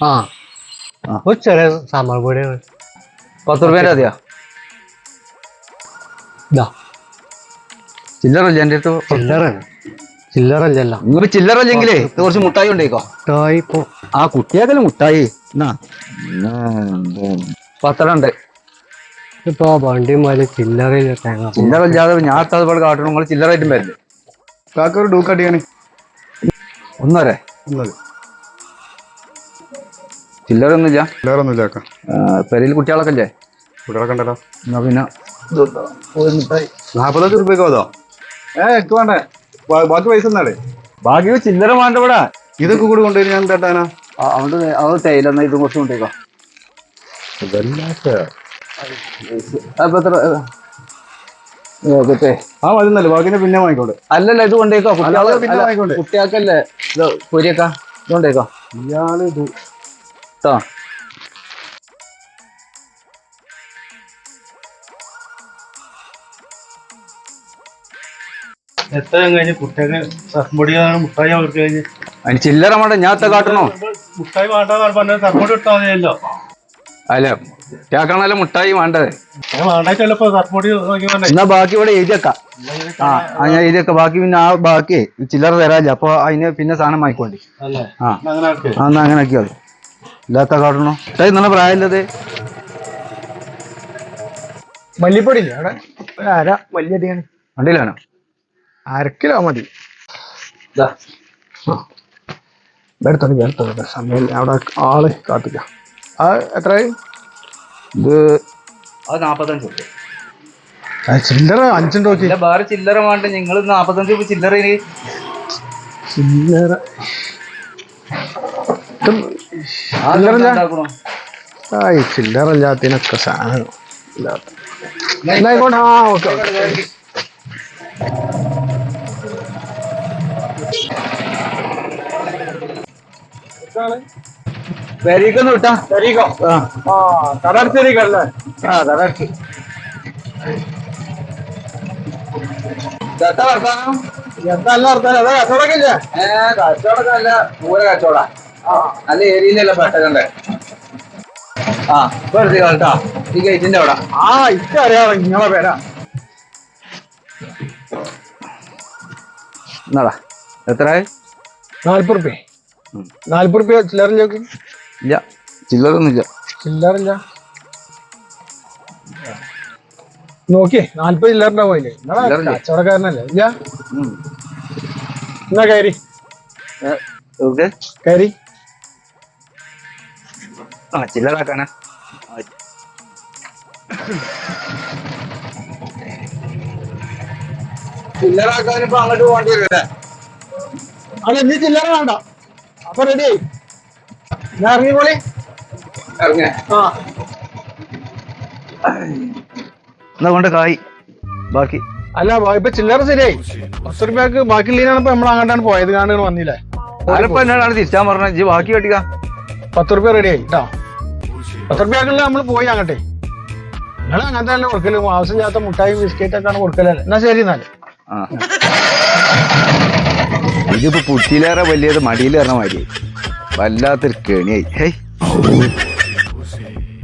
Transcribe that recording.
ആ. ഒരു ചെറിയ സാമ്പാർ പൊടിയാണ് പത്ത് റുപ്യേന്റെ മതിയോ? ഇതാ. ചില്ലറല്ലേ എന്റെ അടുത്ത്? ചില്ലറാണ് ചില്ലറല്ലല്ലോ നിങ്ങൾ ചില്ലറല്ലെങ്കിലേ ഇത് കുറച്ച് മുട്ടായി ഉണ്ടേക്കോ മുട്ടായി ആ കുട്ടിയാക്കല്ലേ മുട്ടായി. എന്നാ? പത്തെണ്ണം ഉണ്ട്. ഇപ്പൊ വണ്ടി ചില്ലറയില്ല തേങ്ങ. ചില്ലറല്ലാതെ ഞാൻ അത്താതെ കാട്ടണം നിങ്ങൾ ചില്ലറായിട്ടും വരില്ലേ? കാക്കൊരു ഒന്നരേ. ഒന്നരെ. ഒന്നത് ചില്ലറ ഒന്നുമില്ല വേറെ ഒന്നുമില്ല പെരയിൽ കുട്ടികളൊക്കെ ഇല്ലേ? കുട്ടികളെ കണ്ടല്ലോ എന്നാ പിന്നെ നാപ്പത്തഞ്ച് റുപ്യക്ക് അതോ ഏ എനിക്ക് വേണ്ടേ? ബാക്കി പൈസ എന്നാടേ ബാക്കി ചില്ലറ വേണ്ട ഇവിടെ. ഇതൊക്കെ കൂടി കൊണ്ടുവരും ഞാൻ തട്ടാനാ. അവിടെ അത് തേയില എന്നാ ഇതും കുറച്ച് കൊണ്ടേക്കോ ആ മതി എന്നല്ലേ ബാക്കിനെ പിന്നെ വാങ്ങിക്കോട്ടെ. അല്ലല്ല ഇത് കൊണ്ടേക്കോ. കുട്ടികൾക്കല്ലേ ഇത് പൊരിയക്കാ? ഇത് കൊണ്ടേക്കോ ഇയാൾ ഇത് കേട്ടോ എത്ര കഴിഞ്ഞ് കുട്ടികൾ സർമുടിയാണ് മുട്ടായി അവർക്ക് കഴിഞ്ഞ്? അതിന് ചില്ലറ വേണ്ട ഞാൻ എത്ര കാട്ടണോ? മുട്ടായി വേണ്ടാന്ന് പറഞ്ഞ സർമുടി ഇട്ടാൽ മതിയല്ലോ. അല്ല കുട്ടിയാക്കണല്ലോ മുട്ടായി വേണ്ടത്. എന്നാ ബാക്കി ഇവിടെ എഴുതിയേക്കാം ആ ഞാൻ എഴുതിയേക്ക ബാക്കി പിന്നെ ആ ബാക്കി ചില്ലറ തരാല്ല അപ്പൊ അതിന് പിന്നെ സാധനം വാങ്ങിക്കോണ്ടി. ആ. എന്നാ അങ്ങനെ ആക്കിയാൽ ഇല്ലാത്ത കാട്ടണോ ഏയ് നല്ല പ്രായമില്ലത്. മല്ലിപ്പൊടി ഇല്ലേ അവിടെ? ഒരു അര മല്ലിയടിയാണ്. വണ്ടിയിലാണോ? കിലോ മതി. എടുത്തോണ്ട് എടുത്തോണ്ട് സമയം അവിടെ ആൾ കാത്തിക്ക. ആ എത്രയായി? ഇത് അത് നാപ്പത്തഞ്ച്. ആ, ചില്ലറ അഞ്ചുണ്ടോ നോക്കി വേറെ ചില്ലറ വേണ്ട. നിങ്ങൾ നാപ്പത്തഞ്ച് രൂപ ചില്ലറ ചില്ലറ. ഇതും ആ ചില്ലറ ഉണ്ടാക്കണോ? ആ ഈ ചില്ലറ ഇല്ലാത്തതിനൊക്കെ സാധനം. എന്നായിക്കോട്ടെ ആ ഓക്കെ പെരീക്കൊന്ന് വിട്ടാ. ആ. ആ കടർച്ചരിക്കല്ലേ ആ കറക്റ്റ് ഇതെന്താ വർത്താനം? എന്താ വർത്താനം? അതെ കച്ചവടക്കില്ല ഏ, കച്ചവടക്കല്ല പൂര കച്ചവടാ. നല്ല ഏരിയയിലല്ല പെട്ടകണ്ടേ ആ വെറുതെ കേട്ടോ ഈ ഗേറ്റിന്റെ അവിടെ. ആ ഇപ്പൊ അറിയാതെ നിങ്ങളെ പേരാ. എന്നാടാ എത്രയായി? നാല്പത് റുപ്യ നാല്പത് റുപ്യ ചില്ലറിലേക്ക് ഇല്ല. ചില്ലറൊന്നുമില്ല. ചില്ലറില്ല നോക്കിയേ നാല്പത് ചില്ലറിണ്ടാവും അതിൽ നിങ്ങളെ ചില്ലറില്ലേ? കച്ചവടക്കാരനല്ലേ? ഇല്ല. എന്നാ കയറി? കയറി. ആ ചില്ലറാക്കാനാ ചില്ലറാക്കാൻ ഇപ്പൊ അങ്ങോട്ട് പോകേണ്ടി വരും അവിടെ ഇനി ചില്ലറ വേണ്ട അപ്പൊ റെഡി ആയി ഞാൻ ഇറങ്ങിക്കോളി ഇറങ്ങിയ ആ എന്നാ കൊണ്ട് കായ്. ബാക്കി. അല്ല ഇപ്പൊ ചില്ലറ ശരിയായി. പത്ത് റുപ്യക്ക് ബാക്കി ലീനാണ് ഇപ്പൊ നമ്മൾ അങ്ങോട്ടാണ് പോയത് കാണാൻ വന്നില്ലേ? ആരപ്പോ എന്നോടാണ് തിരിച്ചാൻ പറഞ്ഞത്? ബാക്കി കെട്ടിക്ക പത്ത് റുപ്യ റെഡി ആയി കേട്ടോ പത്ത് റുപ്യക്കുള്ള നമ്മൾ പോയി അങ്ങട്ടെ നിങ്ങൾ അങ്ങനത്തെ തന്നെ കൊടുക്കൽ. ആവശ്യമില്ലാത്ത മുട്ടായും ബിസ്ക്കറ്റ് ഒക്കെയാണ് കൊടുക്കലല്ലേ എന്നാ ശരി എന്നാൽ. ഇതിപ്പോ പുറ്റിയിലേറെ വലിയത് മടിയിലേറെ മാതിരി. വല്ലാത്തൊരു കെണിയായി. ഹേയ്.